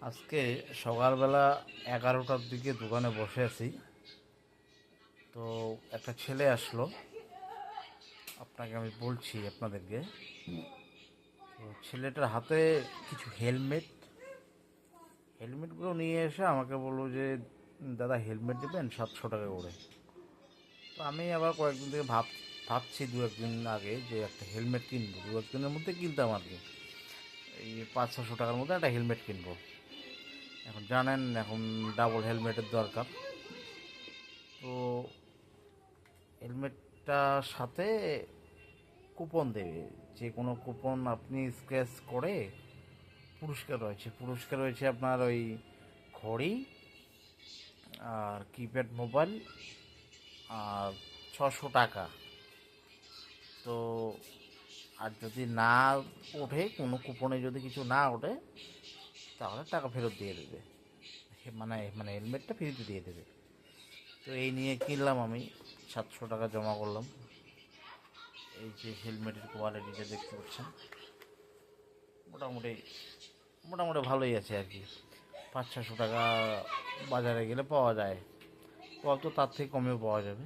আজকে সকালবেলা এগারোটার দিকে দোকানে বসে আছি। তো একটা ছেলে আসলো। আপনাকে আমি বলছি আপনাদেরকে। তো ছেলেটার হাতে কিছু হেলমেট। হেলমেটগুলো নিয়ে এসে আমাকে বলল যে, দাদা, হেলমেট দেবেন সাতশো টাকা করে? তো আমি আবার কয়েকদিন থেকে ভাব, ভাবছি দু একদিন আগে যে একটা হেলমেট কিনবো। দু একদিনের মধ্যে কিনতাম আর কি। এই পাঁচ ছশো টাকার মধ্যে একটা হেলমেট কিনবো। এখন জানেন, এখন ডাবল হেলমেটের দরকার। তো হেলমেটটার সাথে কুপন দেবে। যে কোনো কুপন আপনি স্ক্র্যাচ করে পুরস্কার রয়েছে। পুরস্কার রয়েছে আপনার ওই ঘড়ি আর কিপ্যাড মোবাইল আর ছশো টাকা। তো আর যদি না ওঠে, কোনো কুপনে যদি কিছু না ওঠে তাহলে টাকা ফেরত দিয়ে দেবে। মানে মানে হেলমেটটা ফ্রিতে দিয়ে দেবে। তো এই নিয়ে কিনলাম আমি, সাতশো টাকা জমা করলাম। এই যে হেলমেটের কোয়ালিটিটা দেখতে পাচ্ছেন। মোটামুটি মোটামুটি ভালোই আছে আর কি। পাঁচ ছশো টাকা বাজারে গেলে পাওয়া যায়। তো তার থেকে কমেও পাওয়া যাবে।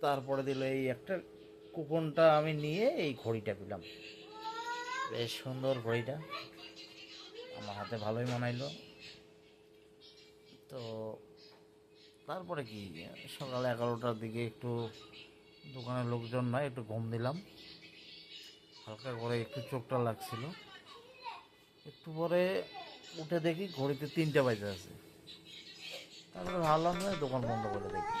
তারপরে দিল এই একটা কুপনটা আমি নিয়ে এই ঘড়িটা পেলাম। বেশ সুন্দর ঘড়িটা। আমার হাতে ভালোই মানাইলো। তো তারপরে কি, সকাল এগারোটার দিকে একটু দোকানের লোকজন নয় একটু ঘুম দিলাম। হালকা করে একটু চোখটা লাগছিল। একটু পরে উঠে দেখি ঘড়িতে তিনটে বাজে আছে। তারপরে ভাবলাম না দোকান বন্ধ করে দেখি।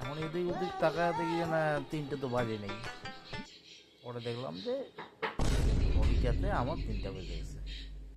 এখন এদিক ওদিক তাকায় দেখি যে, না, তিনটে তো বাজে নেই। পরে দেখলাম যে দুইটাতে আমার তিনটা বেজে গেছে।